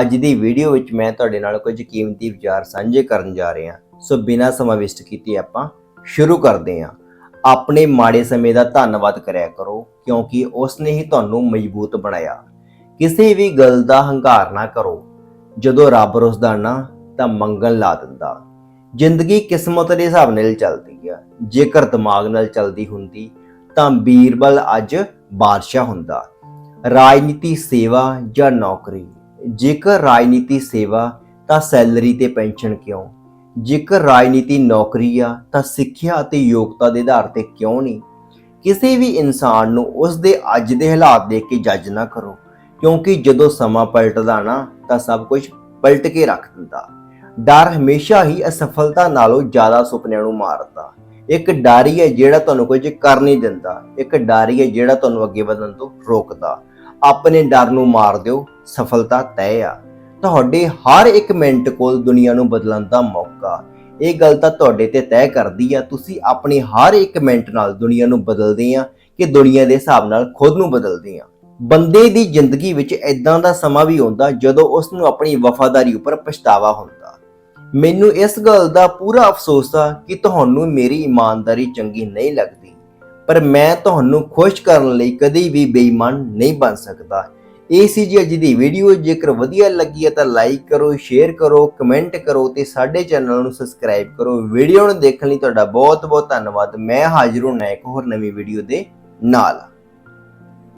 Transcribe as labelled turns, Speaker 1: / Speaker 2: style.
Speaker 1: ਅੱਜ ਦੀ ਵੀਡੀਓ ਵਿੱਚ ਮੈਂ ਤੁਹਾਡੇ ਨਾਲ ਕੁਝ ਕੀਮਤੀ ਵਿਚਾਰ ਸਾਂਝੇ ਕਰਨ ਜਾ ਰਿਹਾ ਸੋ ਬਿਨਾਂ ਸਮਾਂ ਵੇਸਟ ਕੀਤੇ ਆਪਾਂ ਸ਼ੁਰੂ ਕਰਦੇ ਹਾਂ। ਆਪਣੇ ਮਾੜੇ ਸਮੇਂ ਦਾ ਧੰਨਵਾਦ ਕਰਿਆ ਕਰੋ, ਕਿਉਂਕਿ ਉਸ ਨੇ ਹੀ ਤੁਹਾਨੂੰ ਮਜ਼ਬੂਤ ਬਣਾਇਆ। ਕਿਸੇ ਵੀ ਗੱਲ ਦਾ ਹੰਕਾਰ ਨਾ ਕਰੋ। ਜਦੋਂ ਰੱਬ ਰੁੱਸਦਾ ਨਾ, ਤਾਂ ਮੰਗਣ ਲਾ ਦਿੰਦਾ। ਜ਼ਿੰਦਗੀ ਕਿਸਮਤ ਦੇ ਹਿਸਾਬ ਨਾਲ ਚੱਲਦੀ ਆ। ਜੇਕਰ ਦਿਮਾਗ ਨਾਲ ਚੱਲਦੀ ਹੁੰਦੀ, ਤਾਂ ਬੀਰਬਲ ਅੱਜ ਬਾਦਸ਼ਾਹ ਹੁੰਦਾ। ਰਾਜਨੀਤੀ ਸੇਵਾ ਜਾਂ ਨੌਕਰੀ। ਜੇਕਰ ਰਾਜਨੀਤੀ ਸੇਵਾ, ਤਾਂ ਸੈਲਰੀ ਤੇ ਪੈਨਸ਼ਨ ਕਿਉਂ? ਜੇਕਰ ਰਾਜਨੀਤੀ ਨੌਕਰੀ ਆ, ਤਾਂ ਸਿੱਖਿਆ ਅਤੇ ਯੋਗਤਾ ਦੇ ਆਧਾਰ ਤੇ ਕਿਉਂ ਨਹੀਂ? ਕਿਸੇ ਵੀ ਇਨਸਾਨ ਨੂੰ ਉਸ ਦੇ ਅੱਜ ਦੇ ਹਾਲਾਤ ਦੇਖ ਕੇ ਜੱਜ ਨਾ ਕਰੋ, ਕਿਉਂਕਿ ਜਦੋਂ ਸਮਾਂ ਪਲਟਦਾ ਨਾ, ਤਾਂ ਸਭ ਕੁਝ ਪਲਟ ਕੇ ਰੱਖ ਦਿੰਦਾ। ਡਰ ਹਮੇਸ਼ਾ ਹੀ ਅਸਫਲਤਾ ਨਾਲੋਂ ਜ਼ਿਆਦਾ ਸੁਪਨਿਆਂ ਨੂੰ ਮਾਰਦਾ। ਇੱਕ ਡਰ ਹੀ ਹੈ ਜਿਹੜਾ ਤੁਹਾਨੂੰ ਕੁਝ ਕਰ ਨਹੀਂ ਦਿੰਦਾ। ਇੱਕ ਡਰ ਹੀ ਹੈ ਜਿਹੜਾ ਤੁਹਾਨੂੰ ਅੱਗੇ ਵਧਣ ਤੋਂ ਰੋਕਦਾ। ਆਪਣੇ ਡਰ ਨੂੰ ਮਾਰ ਦਿਓ ਸਫਲਤਾ ਤੈਅ ਆ। ਤੁਹਾਡੇ ਹਰ ਇੱਕ ਮਿੰਟ ਕੋਲ ਦੁਨੀਆ ਨੂੰ ਬਦਲਣ ਦਾ ਮੌਕਾ। ਇਹ ਗੱਲ ਤਾਂ ਤੁਹਾਡੇ ਤੇ ਤੈਅ ਕਰਦੀ ਆ। ਤੁਸੀਂ ਆਪਣੀ ਹਰ ਇੱਕ ਮਿੰਟ ਨਾਲ ਦੁਨੀਆ ਨੂੰ ਬਦਲਦੇ ਆ ਕਿ ਦੁਨੀਆ ਦੇ ਹਿਸਾਬ ਨਾਲ ਖੁਦ ਨੂੰ ਬਦਲਦੇ ਆ। ਬੰਦੇ ਦੀ ਜ਼ਿੰਦਗੀ ਵਿੱਚ ਇਦਾਂ ਦਾ ਸਮਾਂ ਵੀ ਆਉਂਦਾ ਜਦੋਂ ਉਸ ਨੂੰ ਆਪਣੀ ਵਫਾਦਾਰੀ ਉੱਪਰ ਪਛਤਾਵਾ ਹੁੰਦਾ। ਮੈਨੂੰ ਇਸ ਗੱਲ ਦਾ ਪੂਰਾ ਅਫਸੋਸ ਆ ਕਿ ਤੁਹਾਨੂੰ ਮੇਰੀ ਇਮਾਨਦਾਰੀ ਚੰਗੀ ਨਹੀਂ ਲੱਗਦੀ। ਪਰ ਮੈਂ ਤੁਹਾਨੂੰ ਖੁਸ਼ ਕਰਨ ਲਈ ਕਦੇ ਵੀ ਬੇਈਮਾਨ ਨਹੀਂ ਬਣ ਸਕਦਾ। ਇਹ ਸੀ ਜੀ ਅੱਜ ਦੀ ਵੀਡੀਓ ਜੇਕਰ ਵਧੀਆ ਲੱਗੀ ਹੈ ਤਾਂ ਲਾਈਕ ਕਰੋ ਸ਼ੇਅਰ ਕਰੋ ਕਮੈਂਟ ਕਰੋ ਤੇ ਸਾਡੇ ਚੈਨਲ ਨੂੰ ਸਬਸਕ੍ਰਾਈਬ ਕਰੋ। ਵੀਡੀਓ ਨੂੰ ਦੇਖਣ ਲਈ ਤੁਹਾਡਾ ਬਹੁਤ ਬਹੁਤ ਧੰਨਵਾਦ। ਮੈਂ ਹਾਜ਼ਰ ਹਾਂ ਇੱਕ ਹੋਰ ਨਵੀਂ ਵੀਡੀਓ ਦੇ ਨਾਲ।